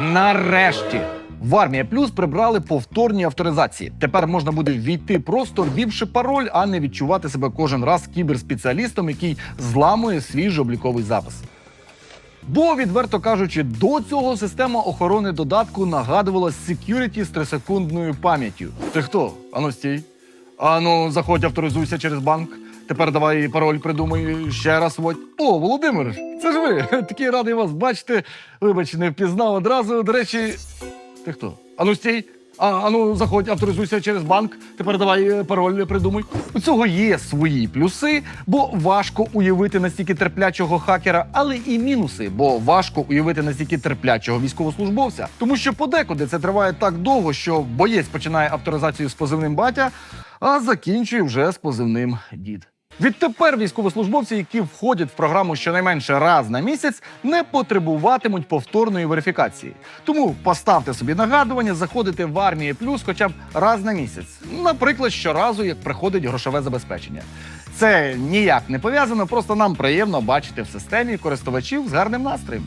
Нарешті в армія плюс прибрали повторні авторизації. Тепер можна буде ввійти просто ввівши пароль, а не відчувати себе кожен раз кіберспеціалістом, який зламує свій же обліковий запис. Бо, відверто кажучи, до цього система охорони додатку нагадувала security з трисекундною пам'яттю. Ти хто? Ану стій. Ану, заходь, авторизуйся через банк. Тепер давай пароль придумай ще раз вводь. О, Володимир, це ж ви. Такий радий вас бачити. Вибач, не впізнав одразу. До речі, ти хто? Ану стій. А, ану, заходь, авторизуйся через банк. Тепер давай е, пароль придумай. У цього є свої плюси, бо важко уявити настільки терплячого хакера, але і мінуси, бо важко уявити настільки терплячого військовослужбовця. Тому що подекуди це триває так довго, що боєць починає авторизацію з позивним батя, а закінчує вже з позивним дід. Відтепер військовослужбовці, які входять в програму щонайменше раз на місяць, не потребуватимуть повторної верифікації. Тому поставте собі нагадування, заходити в армії плюс хоча б раз на місяць. Наприклад, щоразу, як приходить грошове забезпечення. Це ніяк не пов'язано, просто нам приємно бачити в системі користувачів з гарним настроєм.